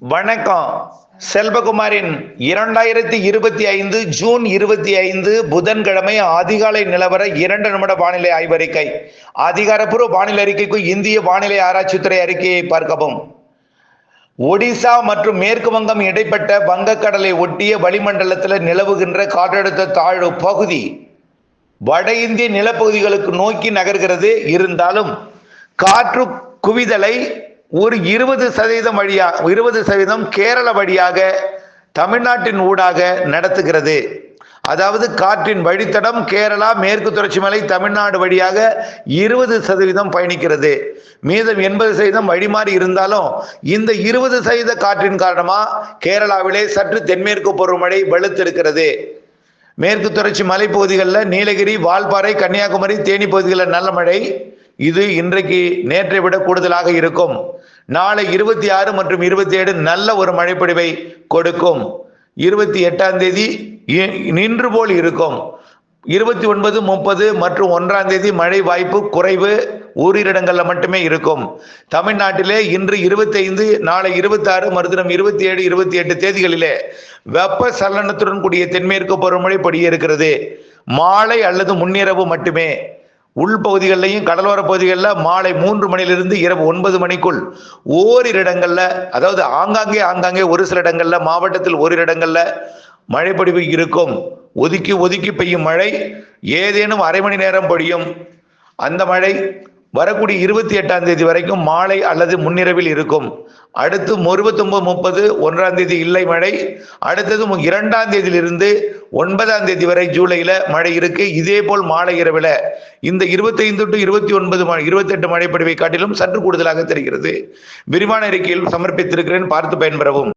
வணக்கம். செல்வகுமாரின் இரண்டாயிரத்தி இருபத்தி ஐந்து ஜூன் இருபத்தி ஐந்து புதன்கிழமை அதிகாலை நிலவர இரண்டு நிமிட வானிலை ஆய்வறிக்கை. அதிகாரப்பூர்வ வானிலை அறிக்கைக்கு இந்திய வானிலை ஆராய்ச்சித்துறை அறிக்கையை பார்க்கவும். ஒடிசா மற்றும் மேற்கு வங்கம் இடைப்பட்ட வங்கக்கடலை ஒட்டிய வளிமண்டலத்தில் நிலவுகின்ற காற்றழுத்த தாழ்வு பகுதி வட இந்திய நிலப்பகுதிகளுக்கு நோக்கி நகர்கிறது. இருந்தாலும் காற்று குவிதலை ஒரு இருபது சதவீதம் வழியா இருபது சதவீதம் கேரள வழியாக தமிழ்நாட்டின் ஊடாக நடத்துகிறது. அதாவது காற்றின் வழித்தடம் கேரளா மேற்கு தொடர்ச்சி மலை தமிழ்நாடு வழியாக இருபது சதவீதம் பயணிக்கிறது. மீதம் எண்பது சதவீதம் வழிமாறி இருந்தாலும் இந்த இருபது சதவீத காற்றின் காரணமா கேரளாவிலே சற்று தென்மேற்கு பருவமழை வலுத்திருக்கிறது. மேற்கு தொடர்ச்சி மலைப்பகுதிகளில் நீலகிரி வால்பாறை கன்னியாகுமரி தேனி பகுதிகளில் நல்ல மழை இது இன்றைக்கு நேற்றை விட கூடுதலாக இருக்கும். நாளை இருபத்தி ஆறு மற்றும் இருபத்தி ஏழு நல்ல ஒரு மழைப்பொழிவை கொடுக்கும். இருபத்தி எட்டாம் தேதி இ- நின்று போல் இருக்கும். இருபத்தி ஒன்பது முப்பது மற்றும் ஒன்றாம் தேதி மழை வாய்ப்பு குறைவு ஓரிரிடங்களில் மட்டுமே இருக்கும். தமிழ்நாட்டிலே இன்று இருபத்தைந்து நாளை இருபத்தாறு மறுதினம் இருபத்தி ஏழு இருபத்தி எட்டு தேதிகளிலே வெப்ப சலனத்துடன் கூடிய தென்மேற்கு பருவமழை பொடிய இருக்கிறது மாலை அல்லது முன்னிரவு மட்டுமே. உள்பகுதிகளிலையும் கடலோர பகுதிகளில் மாலை மூன்று மணிலிருந்து இரவு ஒன்பது மணிக்குள் ஓரிரு இடங்களில் அதாவது ஆங்காங்கே ஆங்காங்கே ஒரு சில இடங்களில் மாவட்டத்தில் ஓரிரு இடங்களில் மழைப்பொழிவு இருக்கும். ஒதுக்கி ஒதுக்கி பெய்யும் மழை ஏதேனும் அரை மணி நேரம் பொழியும் அந்த மழை வரக்கூடிய இருபத்தி எட்டாம் தேதி வரைக்கும் மாலை அல்லது முன்னிரவில் இருக்கும். அடுத்து இருபத்தொன்பது முப்பது ஒன்றாம் தேதி இல்லை மழை. அடுத்தது இரண்டாம் தேதியிலிருந்து ஒன்பதாம் தேதி வரை ஜூலையில மழை இருக்கு. இதே போல் மாலை இரவில் இந்த இருபத்தைந்து டு இருபத்தி ஒன்பது இருபத்தெட்டு மழைப்பொழிவை காட்டிலும் சற்று கூடுதலாக தெரிகிறது. விரிவான அறிக்கையில் சமர்ப்பித்திருக்கிறேன். பார்த்து பயன்பெறவும்.